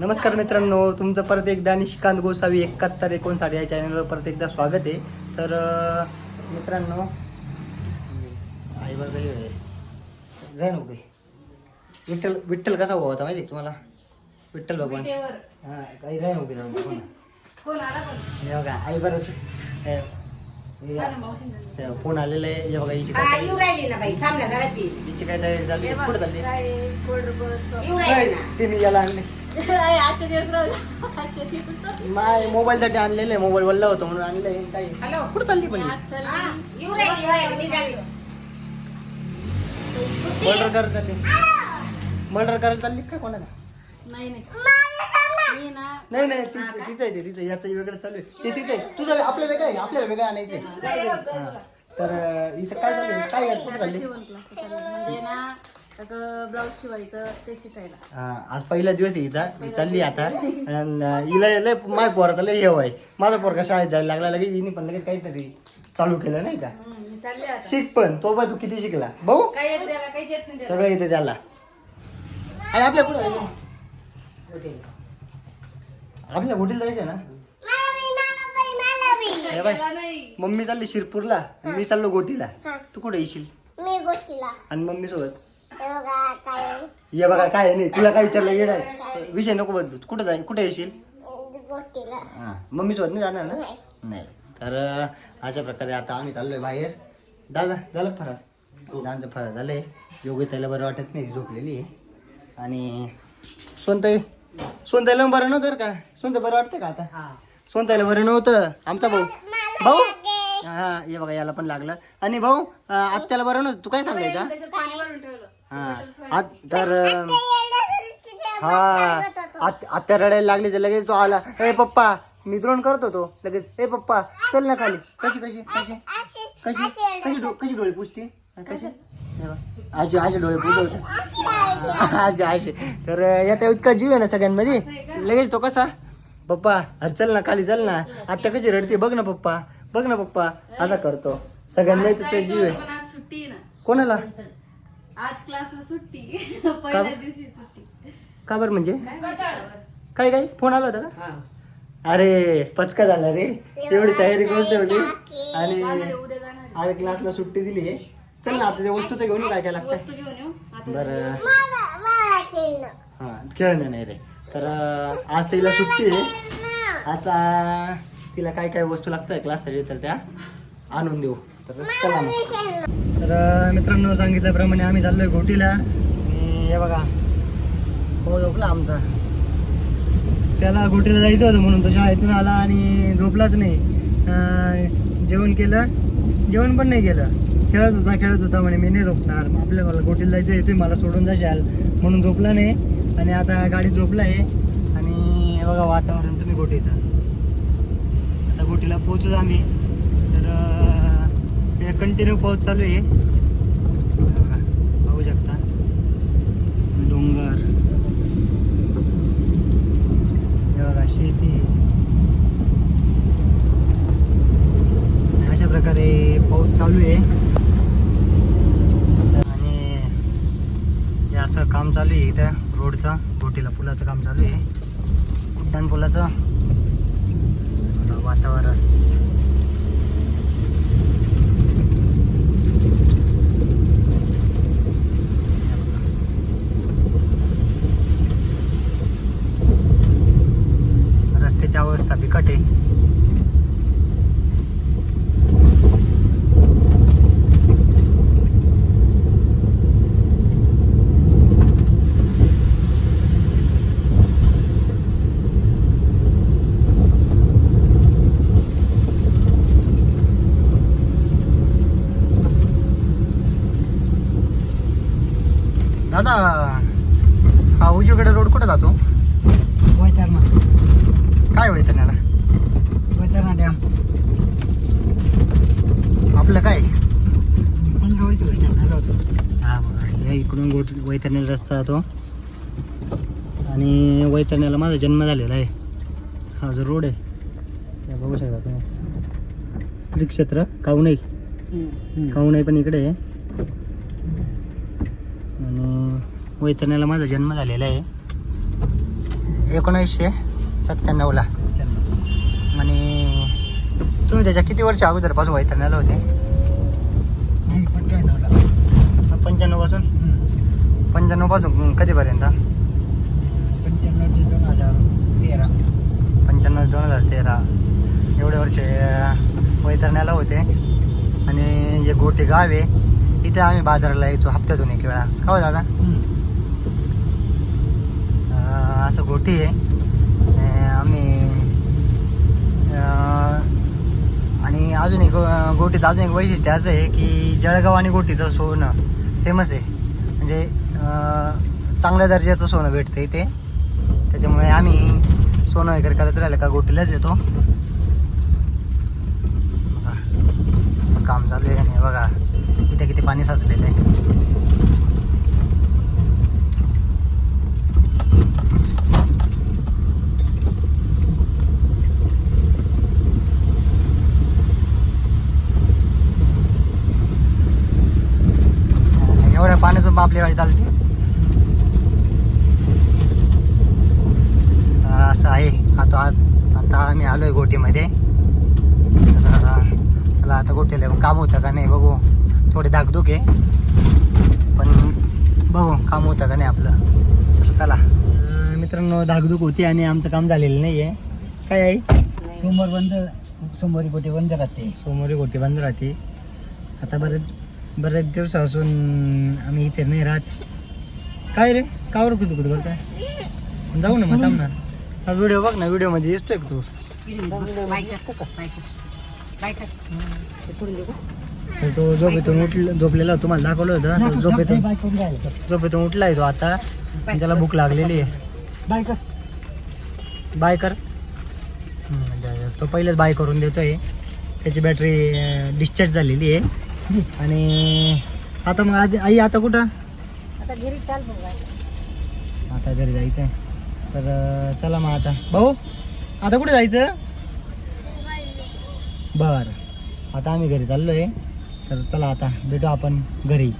नमस्कार मित्रांनो तुमचं परत एकदा निशिकांत गोसावी एकाहत्तर एकोणसाठ या चॅनलवर परत एकदा स्वागत आहे. तर मित्रांनो नको बे. विठ्ठल विठ्ठल कसा उभा होता माहिती तुम्हाला? विठ्ठल भगवान. हा काही जाय उभी? हे बघा आई बरं. झालं. फोन आलेलं आहे. हे बघा हिची काय हिची काय तयारी झाली कुठं ना. ते मी याला आणले आजच्या दिवस राहू द्या. आजच्या दिवस. माय मोबाईलसाठी आणलेलं आहे मोबाईल वल्ला होतो म्हणून आणलंय काही. हॅलो. कुठं चालली पण? आज चल. येऊ राहिली येऊ राहिली, निघाली. मर्डर करायला चालली. मर्डर करायला चालली का कोणाला? नाही नाही. मी ना नाही नाही ती- तिचं आहे ते तिचं आहे. याचं वेगळं चालू आहे. ते तिचं आहे. तुझं आपलं वेगळं आहे. आपल्याला वेगळं आणायचं आहे हा. तर अं, इथं काय चालू आहे काय कुठं शिवण क्लास आहे. म्हणजे ना ब्लाऊज शिवायचं ते शिकायला. हा, आज पहिला दिवस आहे हिचा. ही चालली आता. आणि हिला लय माय पोराचा लय हेव आहे माझा पोरगा शाळेत जायला लागला लगेच हिने पण लगेच काहीतरी चालू केलं नाही का? हम्म, मी चालले आता. शिक पण. तो बा तू किती शिकला. भाऊ काय येत त्याला काहीच येत नाही त्याला. सगळं येते त्याला. आणि आपल्या कुठं जायचं. आपल्या होटेल जायचं ना? हे बाय त्याला नाही. मम्मी चालली शिरपूरला. आणि मी चाललो गोटीला. तू कुठे येशील? मी गोष्टीला आणि मम्मी सोबत? ये बघा काय नाही तुला काय विचारलं ये नाही विषय नको बदलू. कुठं जाईल कुठे येशील? हा मम्मी सोबत नाही जाणार ना? नाही. तर अशा प्रकारे आता आम्ही चाललोय बाहेर. दादा झालं फराळ? दादांचं फराळ झालंय. योगी त्याला बरं वाटत नाही झोपलेली आहे. आणि सोनताई सोनताईला बरं नव्हतं का? सोनताई बरं वाटतं का आता? सोनताईला बरं नव्हतं. आमचा भाऊ. भाऊ? हा हे बघा याला पण लागलं. आणि भाऊ आत्याला बरं नव्हतं. तू काय सांगायचा? हा. आत- तर हा. आत- आत्या रडायला लागली तर लगेच तो आला ए पप्पा मी द्रोण करत होतो. लगेच ए पप्पा चल ना खाली. कशी कशी कशी? कशी कशी डो- कशी डोळे पुसते? कशी. आजी आजी डोळे पुसवते आजी आजी तर यात इतका जीव आहे ना सगळ्यांमध्ये. लगेच तो कसा? पप्पा अरे चल ना खाली चल ना. आत्या कशी रडते बघ ना पप्पा बघ ना पप्पा. आता करतो. सगळ्यांमध्ये ते जीव आहे. कोणाला? आज क्लासला सुट्टी. पहिल्या दिवशी सुट्टी. का बरं म्हणजे? काय काय? फोन आला होता का? अरे पचका झाला रे. एवढी तयारी करून ठेवली. आणि उद्या जाणार आहे. आज क्लासला सुट्टी दिली आहे. चल ना आता त्या वस्तूचं घेऊन ये काय काय लागतं वस्तू घेऊन येऊ. आता बरं. मला मला खेळणं हा खेळणं नाही रे. तर अं, आज तिला सुट्टी आहे. आता तिला काय काय वस्तू लागतं क्लाससाठी तर त्या आणून देऊ. तर चला मग. तर मित्रांनो सांगितल्याप्रमाणे आम्ही चाललोय घोटीला. आणि हे बघा हो झोपला आमचा. त्याला घोटीला जायचं होतं म्हणून तो शाळेतून आला आणि झोपलाच नाही. जेवण केलं. जेवण पण नाही केलं. खेळत होता खेळत होता म्हणे मी नाही झोपणार. आपल्या मला गोटीला जायचं आहे तुम्ही मला सोडून जाशाल. म्हणून झोपला नाही. आणि आता गाडी झोपला आहे आणि हे बघा वातावरण तुम्ही गोटीचं आता गोटीला पोहोचलो आम्ही. तर कंटिन्यू पाऊस चालू आहे. पाहू शकता. डोंगर. बघा शेती. अशा प्रकारे पाऊस चालू आहे. आणि हे असं काम चालू आहे इथं रोडचं रोटीला पुलाचं काम चालू आहे. उड्डाण पुलाचं? वातावरण हे बघा. रस्त्याची अवस्था बिकट आहे दादा हा उजवीकडे रोड कुठं जातो? वैतरणा. काय त्याला वैतरणा डॅम. आपलं काय? पण जातो हा बघा या इकडून गोट वैतरण्याला रस्ता जातो. आणि वैतरण्याला माझा जन्म झालेला आहे. हा जो रोड आहे बघू शकता तुम्ही. श्री क्षेत्र काऊनाई काऊनाई पण इकडे आहे. आणि वैतरण्याला माझा जन्म झालेला आहे. एकोणीसशे सत्त्याण्णवला आणि तुम्ही त्याच्या किती वर्ष अगोदरपासून वैतरण्याला होते? पंच्याण्णवला पंच्याण्णवपासून? पंच्याण्णवपासून कधीपर्यंत? पंच्याण्णव ते दोन हजार तेरा. पंच्याण्णव दोन हजार तेरा एवढे वर्ष वैतरण्याला होते. आणि जे गोटे गाव आहे. इथे आम्ही बाजाराला यायचो हप्त्यातून एक वेळा. का हो दादा? असं गोटी आहे. आम्ही आणि अजून एक गोटीचं अजून एक वैशिष्ट्य असं आहे की जळगाव आणि गोटीचं सोनं फेमस आहे. म्हणजे चांगल्या दर्जाचं सोनं भेटतं इथे. त्याच्यामुळे आम्ही सोनं वगैरे करत राहिलं का गोटीलाच येतो बघा असं काम चालू आहे बघा. इथे किती पाणी साचलेलं आहे. एवढ्या पाण्यातून आपली गाडी चालते तर असं आहे. आता आता आम्ही आलोय गोटीमध्ये. तर चला आता गोटीला काम होतं का नाही बघू. थोडे धाकधूक आहे. पण बघू काम होतं का नाही आपलं. तर चला. मित्रांनो धाकधूक होती आणि आमचं काम झालेलं नाही आहे काय आहे सोमवार बंद सोमवारी पोटे बंद राहते. सोमवारी गोटी बंद राहते. आता बरेच बरेच दिवसापासून आम्ही इथे नाही राहत. काय रे? कावर कुठं? कुठं करताय जाऊ ना मग थांब ना. हा व्हिडिओ बघ ना व्हिडिओमध्ये दिसतोय का तू? तर तो झोपेतून उठल झोपलेला तुम्हाला दाखवलं होतं. तो झोपेतून तर झोपेतून उठलाय तो आता. आणि त्याला भूक लागलेली आहे. बाय कर. बाय कर. हम्म, म्हणजे तो पहिलेच बाय करून देतोय. त्याची बॅटरी डिस्चार्ज झालेली आहे. आणि आता मग आज आई आता कुठं? आता घरी चाल आता घरी जायचं आहे तर अं, चला मग आता. भाऊ आता कुठे जायचं? बर. आता आम्ही घरी चाललो आहे तर चला आता भेटू आपण घरी.